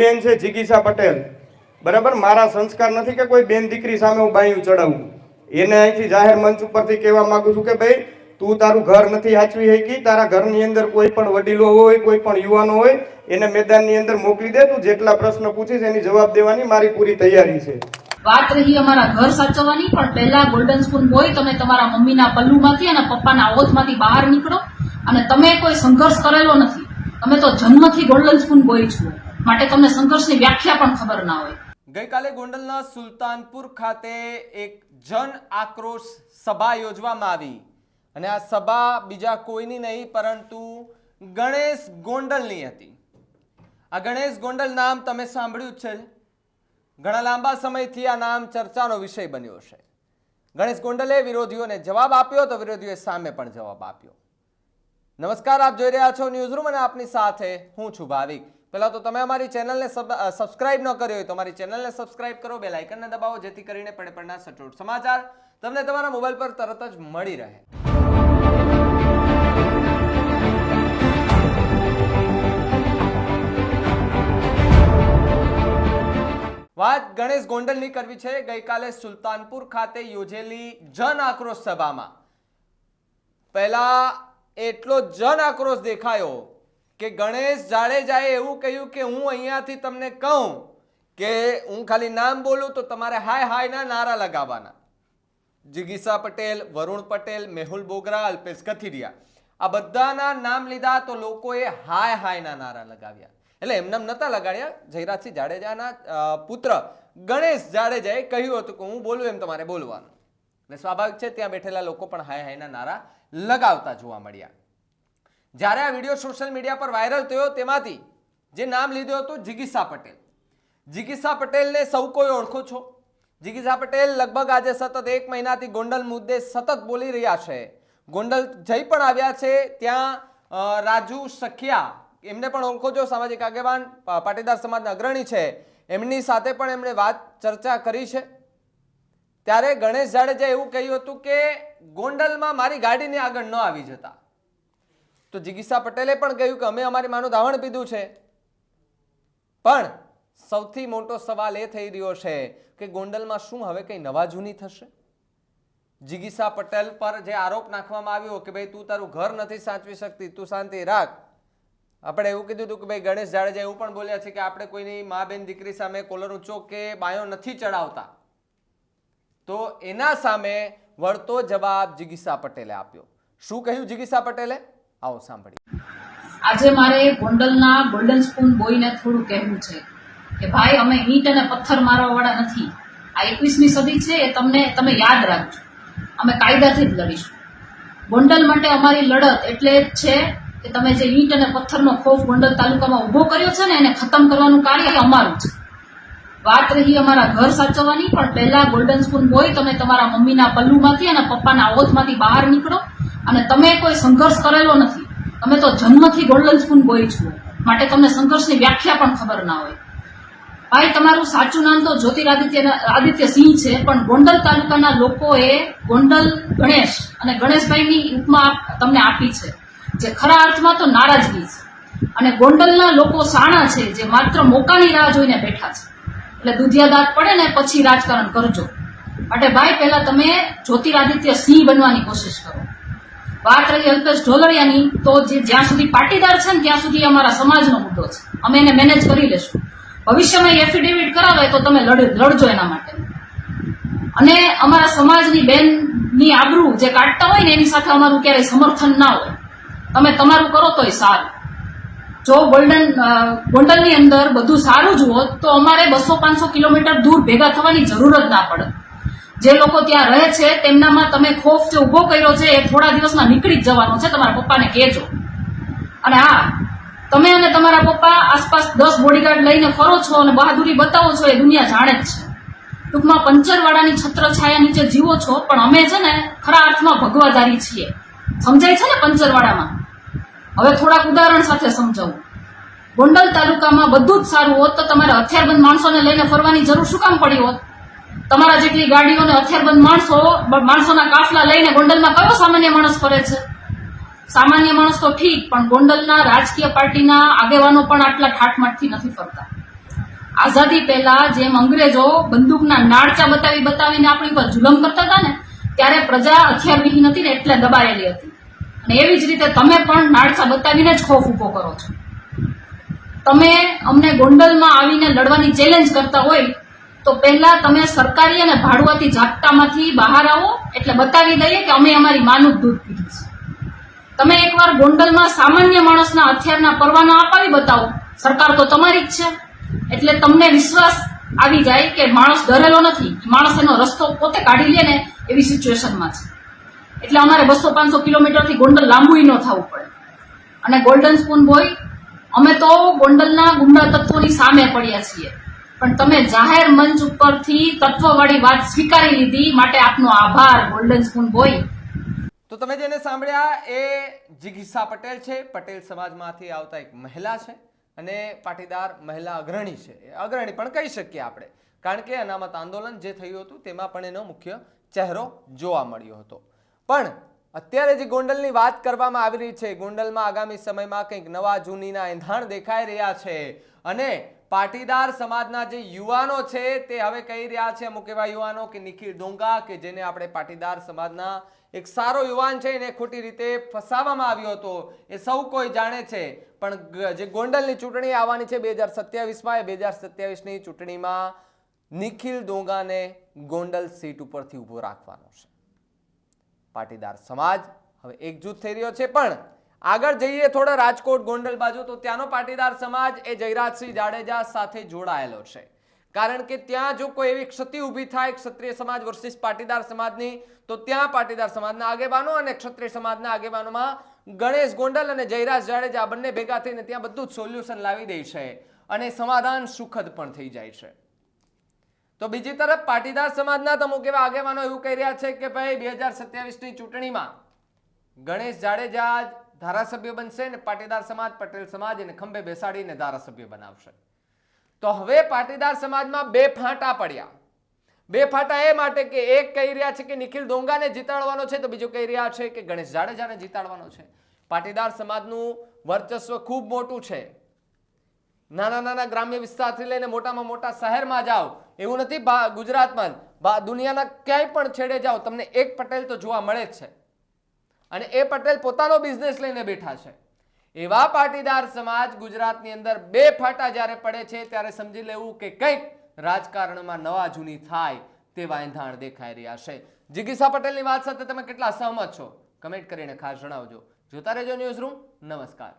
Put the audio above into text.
બેન છે જિગીસા પટેલ. બરાબર? મારા સંસ્કાર નથી કે કોઈ બેન દીકરી સામે હું બાયું ચડાવું. એને અહીંથી જાહેર મંચ ઉપરથી કહેવા માંગુ છું કે ભાઈ, તું તારું ઘર નથી સાચવી શકી, તારા ઘરની અંદર કોઈ પણ વડીલો હોય, કોઈ પણ યુવાનો હોય, એને મેદાનની અંદર મોકલી દે, તું જેટલા પ્રશ્ન પૂછીશ એની જવાબ દેવાની મારી પૂરી તૈયારી છે. વાત રહી અમારા ઘર સાચવવાની, પણ પહેલા ગોલ્ડન સ્પૂન બોય તમે તમારા મમ્મીના પલ્લુમાંથી અને પપ્પાના ઓથમાંથી બહાર નીકળો અને તમે કોઈ સંઘર્ષ કરેલો નથી. તમે તો જન્મથી ગોલ્ડન સ્પૂન બોય છો. માટે તમને સંઘર્ષની વ્યાખ્યા પણ ખબર ના હોય. ગઈકાલે ગોંડલના સુલતાનપુર ખાતે એક જન આક્રોશ સભા યોજવામાં આવી. અને આ સભા બીજા કોઈની નહીં, પરંતુ ગણેશ ગોંડલની હતી. આ ગણેશ ગોંડલ નામ તમે સાંભળ્યું છે. ઘણા લાંબા સમયથી આ નામ ચર્ચાનો વિષય બન્યો છે. ગણેશ ગોંડલે વિરોધીઓને જવાબ આપ્યો તો વિરોધીઓએ સામે પણ જવાબ આપ્યો. નમસ્કાર, આપ જોઈ રહ્યા છો ન્યૂઝરૂમ અને આપની સાથે હું છું ભાવિક. પહેલા તો તમે અમારી ચેનલને સબસ્ક્રાઇબ ન કરી હોય તો અમારી ચેનલને સબસ્ક્રાઇબ કરો બે લાઇકનને દબાવો, જેથી કરીને પડે પડના સચોટ સમાચાર તમને તમારા મોબાઈલ પર તરત જ મળી રહે. વાત ગણેશ ગોંડલની કરવી છે. ગઈકાલે સુલતાનપુર ખાતે યોજેલી જન આક્રોશ સભામાં. પહેલા એટલો જન આક્રોશ દેખાયો કે ગણેશ જાડેજાએ એવું કહ્યું કે હું અહીંયાથી તમને કહું કે હું ખાલી નામ બોલું તો તમારે હાય હાયના નારા લગાવવાના. જિગીસા પટેલ, વરુણ પટેલ, મેહુલ બોગરા, અલ્પેશ કથિરિયા. આ બધાના નામ લીધા તો લોકોએ હાય હાયના નારા લગાવ્યા. એટલે એમને નતા લગાડ્યા. જયરાજસિંહ જાડેજાના પુત્ર ગણેશ જાડેજાએ કહ્યું હતું કે હું બોલું એમ તમારે બોલવાનું. એટલે સ્વાભાવિક છે, ત્યાં બેઠેલા લોકો પણ હાય હાયના નારા લગાવતા જોવા મળ્યા. જ્યારે આ વીડિયો સોશિયલ મીડિયા પર વાયરલ થયો તેમાંથી જે નામ લીધું હતું જિગીસા પટેલ. જિગીસા પટેલને સૌ કોઈ ઓળખો છો? જિગીસા પટેલ લગભગ આજે સતત એક મહિનાથી ગોંડલ મુદ્દે સતત બોલી રહ્યા છે. ગોંડલ જઈ પણ આવ્યા છે, ત્યાં રાજુ સખિયા, એમને પણ ઓળખો છો, સામાજિક આગેવાન પાટીદાર સમાજના અગ્રણી છે. એમની સાથે પણ એમણે વાત ચર્ચા કરી છે. ત્યારે ગણેશ જાડેજા એવું કહ્યું હતું કે ગોંડલમાં મારી ગાડીની આગળ ન આવી જતા. તો જિગીસા પટેલે પણ કહ્યું કે અમે અમારી માનું દાવણ પીધું છે. પણ સૌથી મોટો સવાલ એ થઈ રહ્યો છે કે ગોંડલમાં શું હવે કંઈ નવા જૂની થશે? જિગીસા પટેલ પર જે આરોપ નાખવામાં આવ્યો કે ભાઈ તું તારું ઘર નથી સાચવી શકતી, તું શાંતિ રાખ. આપણે એવું કીધું હતું કે ભાઈ ગણેશ જાડેજા એવું પણ બોલ્યા છે કે આપણે કોઈની મા બેન દીકરી સામે કોલર ઊંચો કે બાયો નથી ચડાવતા. તો એના સામે વળતો જવાબ જિગીસા પટેલે આપ્યો. શું કહ્યું જિગીસા પટેલે? આવો સાંભળીએ. આજે મારે ગોંડલના ગોલ્ડન સ્પૂન બોયને થોડું કહેવું છે કે ભાઈ, અમે ઈંટ અને પથ્થર મારવા વાળા નથી. આ એકવીસમી સદી છે એ તમને, તમે યાદ રાખજો. અમે કાયદાથી જ લડીશું. ગોંડલ માટે અમારી લડત એટલે જ છે કે તમે જે ઈંટ અને પથ્થરનો ખોફ ગોંડલ તાલુકામાં ઊભો કર્યો છે ને, એને ખતમ કરવાનું કાર્ય અમારું છે. વાત રહી અમારા ઘર સાચવવાની, પણ પહેલા ગોલ્ડન સ્પૂન બોય તમે તમારા મમ્મીના પલ્લુમાંથી અને પપ્પાના ઓથમાંથી બહાર નીકળો. અને તમે કોઈ સંઘર્ષ કરેલો નથી. તમે તો જન્મથી ગોલ્ડન સ્પૂન બોય છો. માટે તમને સંઘર્ષની વ્યાખ્યા પણ ખબર ના હોય. ભાઈ, તમારું સાચું નામ તો જ્યોતિરાદિત્ય આદિત્ય સિંહ છે, પણ ગોંડલ તાલુકાના લોકોએ ગોંડલ ગણેશ અને ગણેશભાઈની ઉપમા તમને આપી છે, જે ખરા અર્થમાં તો નારાજગી છે. અને ગોંડલના લોકો સાણા છે, જે માત્ર મોકાની રાહ જોઈને બેઠા છે. એટલે દુધિયા દાંત પડે ને પછી રાજકારણ કરજો. માટે ભાઈ, પહેલા તમે જ્યોતિરાદિત્ય સિંહ બનવાની કોશિશ કરો. વાત રહી અલ્પેશ ઢોલરિયાની, તો જે જ્યાં સુધી પાટીદાર છે ને ત્યાં સુધી અમારા સમાજનો મુદ્દો છે. અમે એને મેનેજ કરી લેશું. ભવિષ્યમાં એફિડેવિટ કરાવે તો તમે લડ- લડજો એના માટે. અને અમારા સમાજની બેનની આબરૂ જે કાઢતા હોય ને એની સાથે અમારું ક્યારેય સમર્થન ના હોય. તમે તમારું કરો તોય સારું. જો ગોલ્ડન ગોંડલની અંદર બધું સારું જ હોત, તો અમારે બસો પાંચસો કિલોમીટર દૂર ભેગા થવાની જરૂર જ ના પડે જે લોકો ત્યાં રહે છે, તેમનામાં તમે ખોફ જે ઊભો કર્યો છે, એ થોડા દિવસમાં નીકળી જ જવાનો છે. તમારા પપ્પાને કહેજો. અને હા, તમે અને તમારા પપ્પા આસપાસ દસ બોડીગાર્ડ લઈને ફરો છો અને બહાદુરી બતાવો છો, એ દુનિયા જાણે જ છે. ટૂંકમાં પંચરવાળાની છત્ર છાયા નીચે જીવો છો, પણ અમે છે ને ખરા અર્થમાં ભગવાદારી છીએ. સમજાય છે ને પંચરવાળામાં? હવે થોડાક ઉદાહરણ સાથે સમજાવું. ગોંડલ તાલુકામાં બધું જ સારું હોત તો તમારે હથિયારબંધ માણસોને લઈને ફરવાની જરૂર શું કામ પડી હોત? તમારા જેટલી ગાડીઓને હથિયારબંધ માણસો માણસોના કાફલા લઈને ગોંડલમાં કયો સામાન્ય માણસ ફરે છે? સામાન્ય માણસ તો ઠીક, પણ ગોંડલના રાજકીય પાર્ટીના આગેવાનો પણ આટલા ઠાઠમાઠથી નથી ફરતા. આઝાદી પહેલા જેમ અંગ્રેજો બંદૂકના નાળચા બતાવી બતાવીને આપણી પર જુલમ કરતા હતા ને, ત્યારે પ્રજા હથિયારવિહીન હતી ને એટલે દબાયેલી હતી. અને એવી જ રીતે તમે પણ નાળચા બતાવીને જ ખોફ ઊભો કરો છો. તમે અમને ગોંડલમાં આવીને લડવાની ચેલેન્જ કરતા હોય તો પહેલા તમે સરકારી અને ભાડુઆતી ઝાપટામાંથી બહાર આવો, એટલે બતાવી દઈએ કે અમે અમારી માનું દૂધ પીધું છે. તમે એકવાર ગોંડલમાં સામાન્ય માણસના હથિયારના પરવાના અપાવી બતાવો. સરકાર તો તમારી જ છે. એટલે તમને વિશ્વાસ આવી જાય કે માણસ ડરેલો નથી. માણસ એનો રસ્તો પોતે કાઢી લે ને એવી સિચ્યુએશનમાં છે. એટલે અમારે બસો પાંચસો કિલોમીટરથી ગોંડલ લાંબુય ન થવું પડે. અને ગોલ્ડન સ્પૂન બોય, અમે તો ગોંડલના ગુંડા તત્વોની સામે પડ્યા છીએ. પણ તમે જાહેર મંચ ઉપરથી તત્વવાળી વાત સ્વીકારી લીધી, માટે આપનો આભાર ગોલ્ડન સ્પૂન બોય તો તમે જેને સાંભળ્યા એ જિગીસા પટેલ છે. પટેલ સમાજમાંથી આવતા એક મહિલા છે અને પાટીદાર મહિલા અગ્રણી છે. અગ્રણી પણ કહી શકીએ આપણે. કારણ કે અનામત આંદોલન જે થયું હતું, તેમાં પણ એનો મુખ્ય ચહેરો જોવા મળ્યો હતો. પણ અત્યારે જે ગોંડલની વાત કરવામાં આવી રહી છે, ગોંડલમાં આગામી સમયમાં કંઈક નવા જૂનીના એંધાણ દેખાઈ રહ્યા છે. અને પાટીદાર સમાજના જે યુવાનો છે તે હવે કહી રહ્યા છે અમુક એવા યુવાનો કે નિખિલ ડોંગા કે જેને આપણે પાટીદાર સમાજના એક સારો યુવાન છે એને ખોટી રીતે ફસાવવામાં આવ્યો હતો એ સૌ કોઈ જાણે છે. પણ જે ગોંડલની ચૂંટણી આવવાની છે બે હજાર સત્યાવીસમાં એ બે હજાર સત્યાવીસની ચૂંટણીમાં નિખિલ ડોંગાને ગોંડલ સીટ ઉપરથી ઊભો રાખવાનો છે. પાટીદાર સમાજ હવે એકજૂથ થઈ રહ્યો છે પણ આગળ જઈએ થોડા રાજકોટ ગોંડલ બાજુ, તો ત્યાંનો પાટીદાર સમાજ એ જયરાજસિંહ જાડેજા સાથે જોડાયેલો છે. કારણ કે ત્યાં જો કોઈ એવી ક્ષતિ ઊભી થાય, ક્ષત્રિય સમાજ વર્સિસ પાટીદાર સમાજની, તો ત્યાં પાટીદાર સમાજના આગેવાનો અને ક્ષત્રિય સમાજના આગેવાનોમાં ગણેશ ગોંડલ અને જયરાજ જાડેજા બંને ભેગા થઈને ત્યાં બધું જ સોલ્યુશન લાવી દે છે અને સમાધાન સુખદ પણ થઈ જાય છે. તો બીજી તરફ પાટીદાર સમાજના અમુક એવા આગેવાનો એવું કહી રહ્યા છે કે ભાઈ, બે હજાર સત્યાવીસની ચૂંટણીમાં ગણેશ જાડેજા ધારાસભ્ય બનશે ને પાટીદાર સમાજ પટેલ સમાજ એને ખંભે બેસાડીને ધારાસભ્ય બનાવશે. તો હવે પાટીદાર સમાજમાં બે ફાંટા પડ્યા. બે ફાટા એ માટે કે એક કહી રહ્યા છે કે નિખિલ ડોંગાને જીતાડવાનો છે તો બીજું કહી રહ્યા છે કે ગણેશ જાડેજાને જીતાડવાનો છે. પાટીદાર સમાજનું વર્ચસ્વ ખૂબ મોટું છે. નાના નાના ગ્રામ્ય વિસ્તારથી લઈને મોટામાં મોટા શહેરમાં જાઓ, એવું નથી ગુજરાતમાં દુનિયાના ક્યાંય પણ છેડે જાઓ, તમને એક પટેલ તો જોવા મળે જ છે. અને એ પટેલ પોતાનો બિઝનેસ લઈને બેઠા છે. એવા પાટીદાર સમાજ ગુજરાતની અંદર બે ફાટા જ્યારે પડે છે, ત્યારે સમજી લેવું કે કંઈક રાજકારણમાં નવા જૂની થાય તેવા એંધાણ દેખાઈ રહ્યા છે. જિગીસા પટેલની વાત સાથે તમે કેટલા સહમત છો? કમેન્ટ કરીને ખાસ જણાવજો. જોતા રહેજો ન્યૂઝ રૂમ નમસ્કાર.